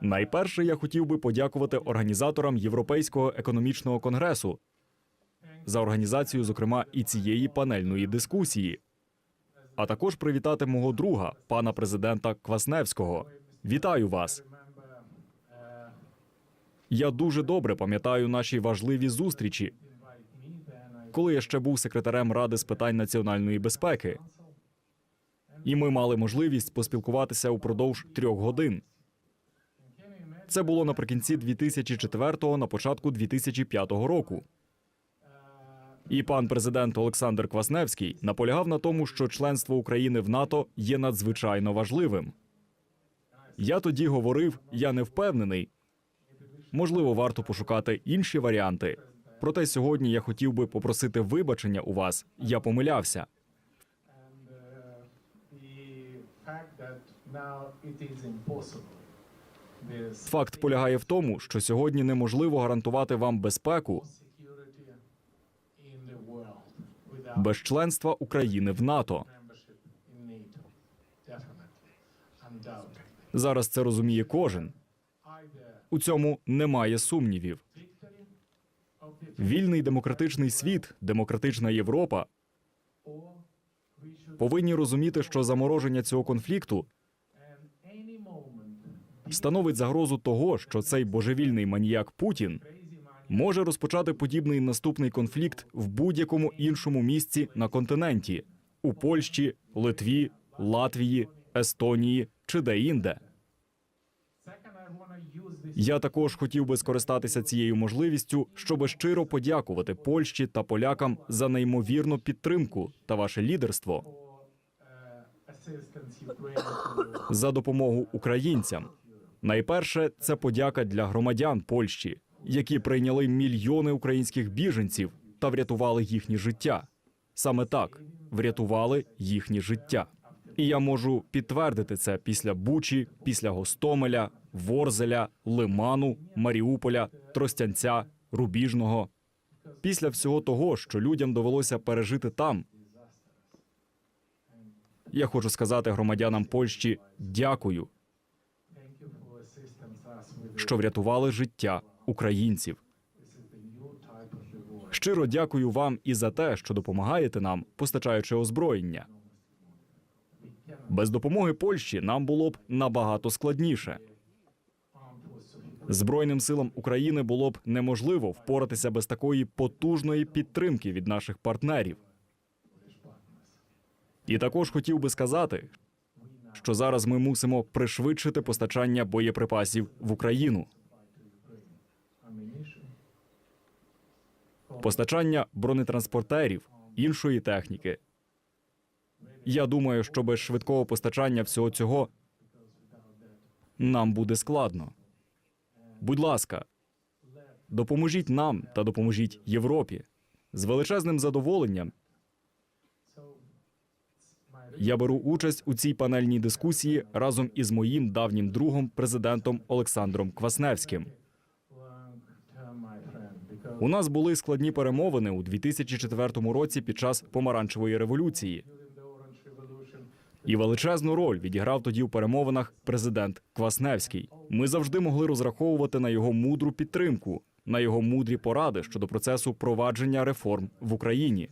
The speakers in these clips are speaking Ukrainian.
Найперше я хотів би подякувати організаторам Європейського економічного конгресу за організацію, зокрема, і цієї панельної дискусії, а також привітати мого друга, пана президента Квасневського. Вітаю вас! Я дуже добре пам'ятаю наші важливі зустрічі, коли я ще був секретарем Ради з питань національної безпеки. І ми мали можливість поспілкуватися упродовж трьох годин. Це було наприкінці 2004-го, на початку 2005 року. І пан президент Олександр Квасневський наполягав на тому, що членство України в НАТО є надзвичайно важливим. Я тоді говорив, я не впевнений. Можливо, варто пошукати інші варіанти. Проте сьогодні я хотів би попросити вибачення у вас. Я помилявся. and uh, the fact that now it is impossible. This Факт полягає в тому, що сьогодні неможливо гарантувати вам безпеку без членства України в НАТО. Зараз це розуміє кожен. У цьому немає сумнівів. Вільний демократичний світ, демократична Європа повинні розуміти, що замороження цього конфлікту становить загрозу того, що цей божевільний маніяк Путін може розпочати подібний наступний конфлікт в будь-якому іншому місці на континенті у Польщі, Литві, Латвії, Естонії чи use this Я також хотів би скористатися цією можливістю, щоб щиро подякувати Польщі та полякам за неймовірну підтримку та ваше лідерство to за допомогу українцям. Найперше, це подяка для громадян Польщі, які прийняли мільйони українських біженців та врятували їхні життя. Саме так врятували їхні життя. І я можу підтвердити це після Бучі, після Гостомеля, Ворзеля, Лиману, Маріуполя, Тростянця, Рубіжного. Після всього того, що людям довелося пережити там. Я хочу сказати громадянам Польщі дякую, що врятували життя українців. Щиро дякую вам і за те, що допомагаєте нам, постачаючи озброєння. Без допомоги Польщі нам було б набагато складніше. Збройним силам України було б неможливо впоратися без такої потужної підтримки від наших партнерів. І також хотів би сказати, що зараз ми мусимо пришвидшити постачання боєприпасів в Україну. постачання бронетранспортерів, іншої техніки. Я думаю, що без швидкого постачання всього цього нам буде складно. Будь ласка, допоможіть нам та допоможіть Європі. З величезним задоволенням я беру участь у цій панельній дискусії разом із моїм давнім другом, президентом Олександром Квасневським. У нас були складні перемовини у 2004 році під час помаранчевої революції. І величезну роль відіграв тоді в перемовинах президент Квасневський. Ми завжди могли розраховувати на його мудру підтримку, на його мудрі поради щодо процесу провадження реформ в Україні.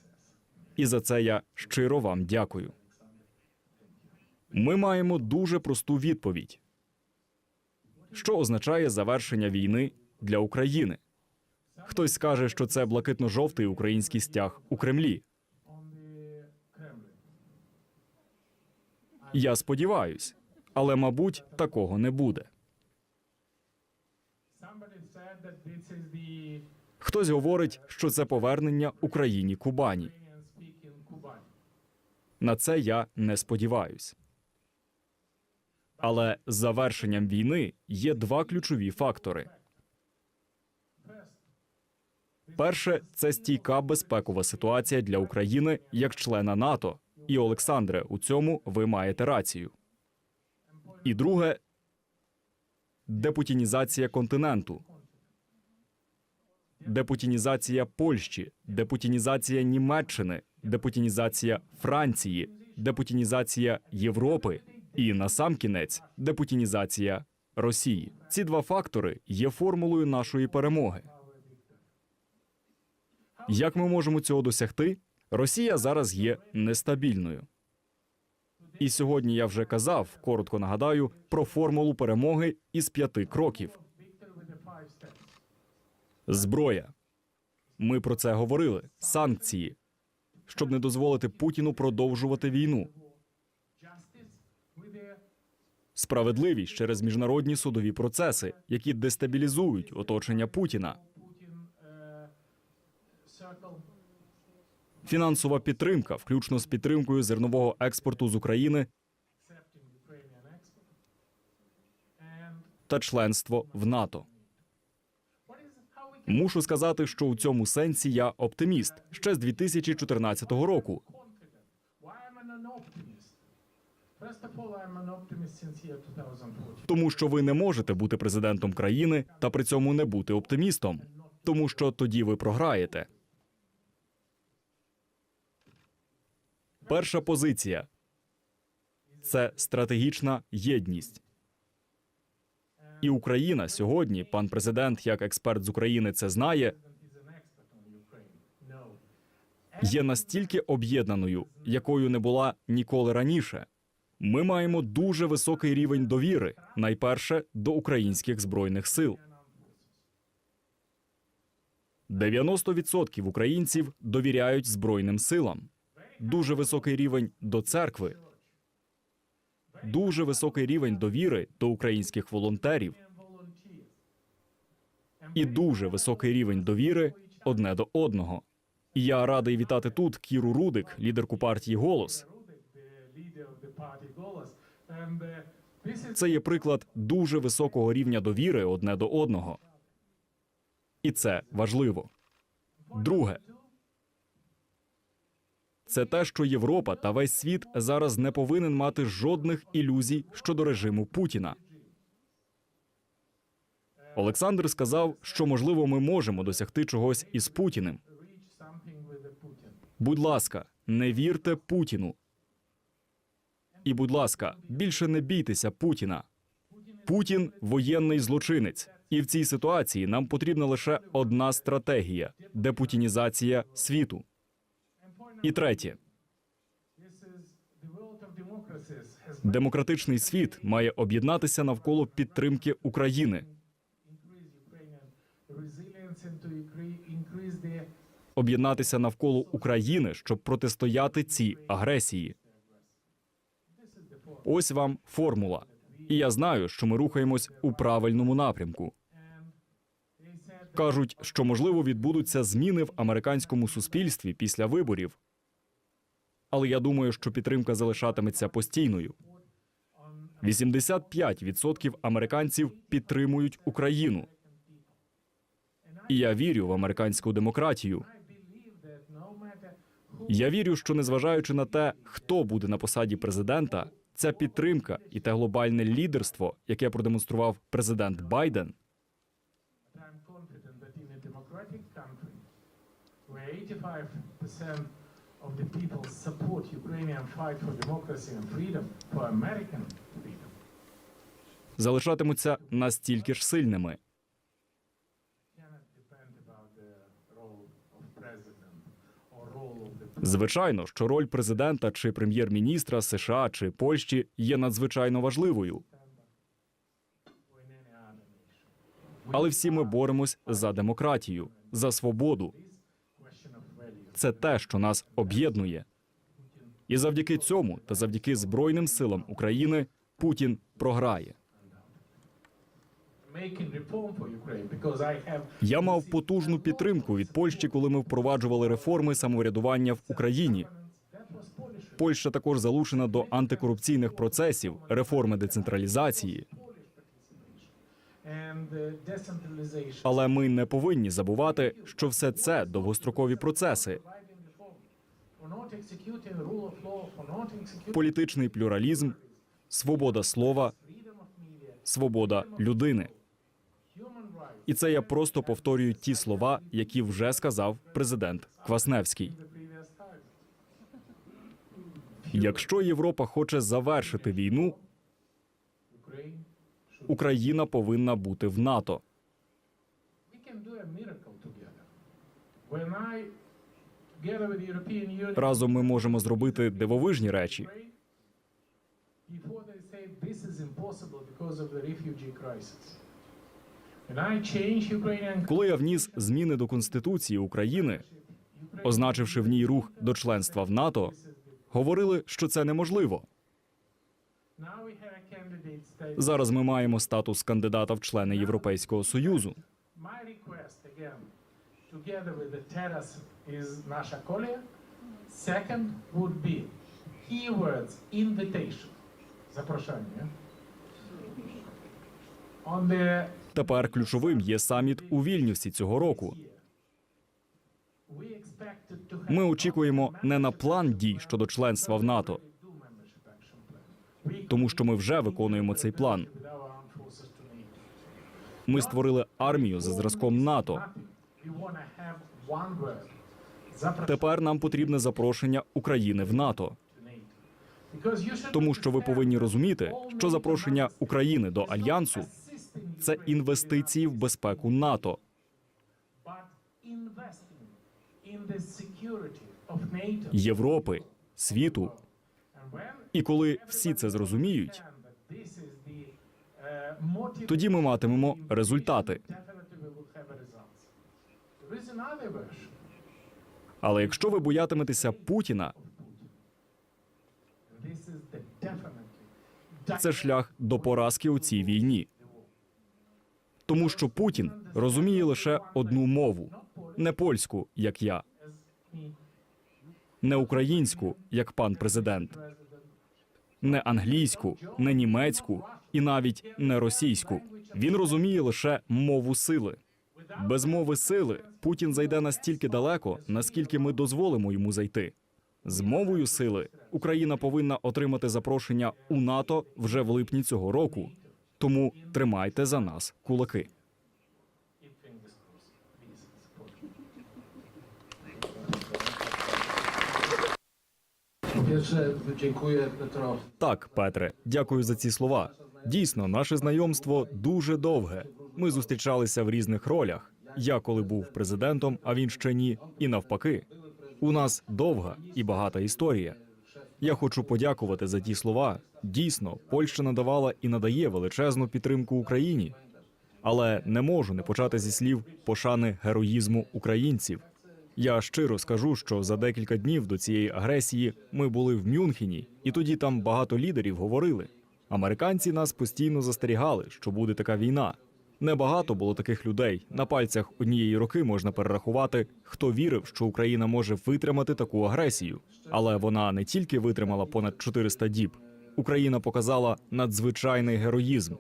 І за це я щиро вам дякую. Ми маємо дуже просту відповідь: що означає завершення війни для України? Хтось скаже, що це блакитно-жовтий український стяг у Кремлі. Я сподіваюсь, але мабуть такого не буде. Хтось говорить, що це повернення Україні Кубані. На це я не сподіваюсь. Але з завершенням війни є два ключові фактори: перше це стійка безпекова ситуація для України як члена НАТО. І Олександре, у цьому ви маєте рацію. І друге депутінізація континенту, депутінізація Польщі, депутінізація Німеччини, депутінізація Франції, депутінізація Європи І насамкінець депутінізація Росії. Ці два фактори є формулою нашої перемоги. Як ми можемо цього досягти? Росія зараз є нестабільною. І сьогодні я вже казав, коротко нагадаю, про формулу перемоги із п'яти кроків. Зброя. Ми про це говорили. Санкції, щоб не дозволити Путіну продовжувати війну. Справедливість через міжнародні судові процеси, які дестабілізують оточення Путіна. Фінансова підтримка, включно з підтримкою зернового експорту з України та членство в НАТО. Мушу сказати, що у цьому сенсі я оптиміст ще з 2014 року. Тому що ви не можете бути президентом країни та при цьому не бути оптимістом, тому що тоді ви програєте. Перша позиція це стратегічна єдність. І Україна сьогодні, пан президент, як експерт з України, це знає, є настільки об'єднаною, якою не була ніколи раніше. Ми маємо дуже високий рівень довіри, найперше до українських збройних сил. 90% українців довіряють збройним силам. Дуже високий рівень до церкви, дуже високий рівень довіри до українських волонтерів і дуже високий рівень довіри одне до одного. І я радий вітати тут Кіру Рудик, лідерку партії Голос. Це є приклад дуже високого рівня довіри одне до одного. І це важливо. Друге, це те, що Європа та весь світ зараз не повинен мати жодних ілюзій щодо режиму Путіна. Олександр сказав, що можливо ми можемо досягти чогось із Путіним. Будь ласка, не вірте Путіну. І, будь ласка, більше не бійтеся Путіна. Путін воєнний злочинець, і в цій ситуації нам потрібна лише одна стратегія депутінізація світу. І третє, демократичний світ має об'єднатися навколо підтримки України, об'єднатися навколо України, щоб протистояти цій агресії. Ось вам формула. І я знаю, що ми рухаємось у правильному напрямку. Кажуть, що можливо відбудуться зміни в американському суспільстві після виборів. Але я думаю, що підтримка залишатиметься постійною. 85% американців підтримують Україну. І я вірю в американську демократію. Я вірю, що незважаючи на те, хто буде на посаді президента, ця підтримка і те глобальне лідерство, яке продемонстрував президент Байден, Залишатимуться настільки ж in Звичайно, що роль президента чи прем'єр-міністра США чи Польщі є надзвичайно важливою, але всі ми боремось за демократію, за свободу. Це те, що нас об'єднує. І завдяки цьому та завдяки Збройним силам України Путін програє. Я мав потужну підтримку від Польщі, коли ми впроваджували реформи самоврядування в Україні. Польща також залучена до антикорупційних процесів, реформи децентралізації. uh. Але ми не повинні забувати, що все це довгострокові процеси. Політичний плюралізм, свобода слова, свобода людини. І це я просто повторюю ті слова, які вже сказав президент Квасневський. Якщо Європа хоче завершити війну, Україна повинна бути в НАТО. Разом ми можемо зробити дивовижні речі. before they say this is impossible because of the refugee crisis. Коли я вніс зміни до конституції України, означивши в ній рух до членства в НАТО, говорили, що це неможливо. Зараз ми маємо статус кандидата в члени Європейського союзу. Second would be keywords invitation. Запрошення. On the Тепер ключовим є саміт у Вільнюсі цього року. Ми очікуємо не на план дій щодо членства в НАТО, тому що ми вже виконуємо цей план. Ми створили армію за зразком НАТО. Тепер нам потрібне запрошення України в НАТО. Тому що ви повинні розуміти, що запрошення України до альянсу це інвестиції в безпеку НАТО. Європи, світу. І коли всі це зрозуміють, uh, тоді ми матимемо результати. Але якщо ви боятиметеся Путіна, це шлях до поразки у цій війні. Тому що Путін розуміє лише одну мову не польську, як я, не українську, як пан президент, не англійську, не німецьку і навіть не російську. Він розуміє лише мову сили. Без мови сили Путін зайде настільки далеко, наскільки ми дозволимо йому зайти. З мовою сили Україна повинна отримати запрошення у НАТО вже в липні цього року. Тому тримайте за нас кулаки. Так, Петре, дякую за ці слова. Дійсно, наше знайомство дуже довге. Ми зустрічалися в різних ролях. Я коли був президентом, а він ще ні, і навпаки. У нас довга і багата історія. Я хочу подякувати за ті слова. Дійсно, Польща надавала і надає величезну підтримку Україні. Але не можу не почати зі слів пошани героїзму українців. Я щиро скажу, що за декілька днів до цієї агресії ми були в Мюнхені, і тоді там багато лідерів говорили. Американці нас постійно застерігали, що буде така війна. Небагато було таких людей. На пальцях однієї руки можна перерахувати, хто вірив, що Україна може витримати таку агресію. Але вона не тільки витримала понад 400 діб. Україна показала надзвичайний героїзм,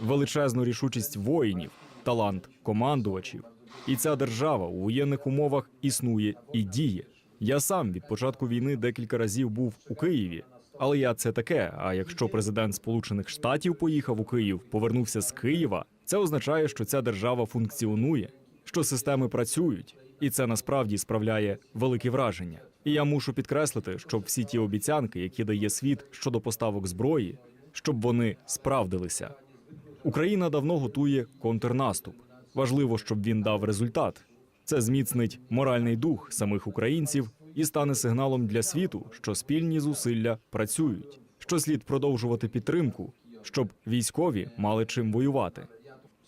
величезну рішучість воїнів, талант командувачів. І ця держава у воєнних умовах існує і діє. Я сам від початку війни декілька разів був у Києві. Але я це таке. А якщо президент Сполучених Штатів поїхав у Київ, повернувся з Києва, це означає, що ця держава функціонує, що системи працюють, і це насправді справляє велике враження. І я мушу підкреслити, щоб всі ті обіцянки, які дає світ щодо поставок зброї, щоб вони справдилися. Україна давно готує контрнаступ. Важливо, щоб він дав результат. Це зміцнить моральний дух самих українців і стане сигналом для світу, що спільні зусилля працюють, що слід продовжувати підтримку, щоб військові мали чим воювати.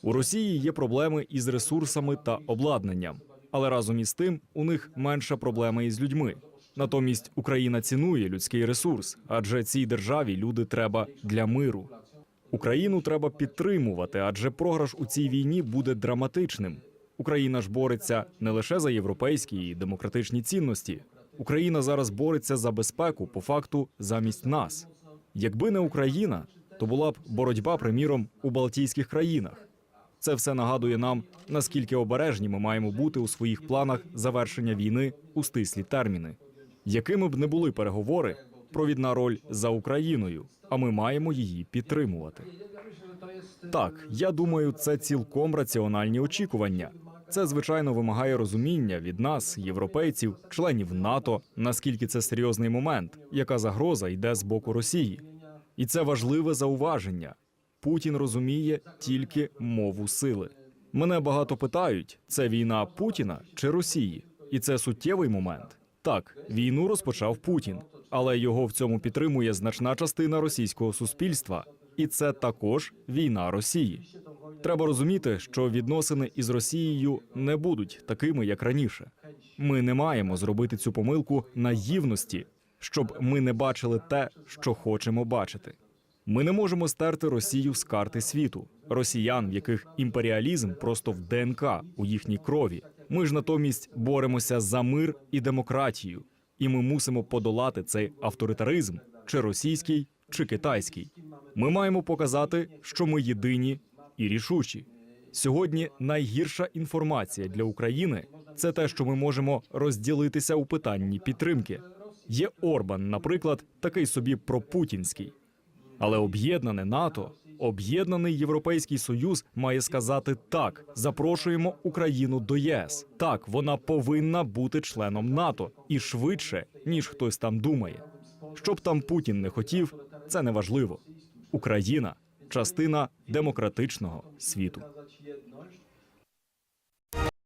У Росії є проблеми із ресурсами та обладнанням, але разом із тим у них менша проблема із людьми. Натомість Україна цінує людський ресурс, адже цій державі люди треба для миру. Україну треба підтримувати, адже програш у цій війні буде драматичним. Україна ж бореться не лише за європейські і демократичні цінності. Україна зараз бореться за безпеку по факту замість нас. Якби не Україна, то була б боротьба, приміром, у Балтійських країнах. Це все нагадує нам, наскільки обережні ми маємо бути у своїх планах завершення війни у стислі терміни. Якими б не були переговори, провідна роль за Україною, а ми маємо її підтримувати. Так, я думаю, це цілком раціональні очікування. Це звичайно вимагає розуміння від нас, європейців, членів НАТО, наскільки це серйозний момент, яка загроза йде з боку Росії. І це важливе зауваження. Путін розуміє тільки мову сили. Мене багато питають: це війна Путіна чи Росії? І це суттєвий момент. Так, війну розпочав Путін, але його в цьому підтримує значна частина російського суспільства, і це також війна Росії. Треба розуміти, що відносини із Росією не будуть такими, як раніше. Ми не маємо зробити цю помилку наївності, щоб ми не бачили те, що хочемо бачити. Ми не можемо стерти Росію з карти світу, росіян, в яких імперіалізм просто в ДНК у їхній крові. Ми ж натомість боремося за мир і демократію, і ми мусимо подолати цей авторитаризм, чи російський, чи китайський. Ми маємо показати, що ми єдині і рішучі. Сьогодні найгірша інформація для України це те, що ми можемо розділитися у питанні підтримки. Є Орбан, наприклад, такий собі пропутінський. Але об'єднане НАТО, об'єднаний Європейський Союз має сказати так: запрошуємо Україну до ЄС. Так, вона повинна бути членом НАТО і швидше, ніж хтось там думає. Щоб там Путін не хотів, це не важливо. Україна частина демократичного світу.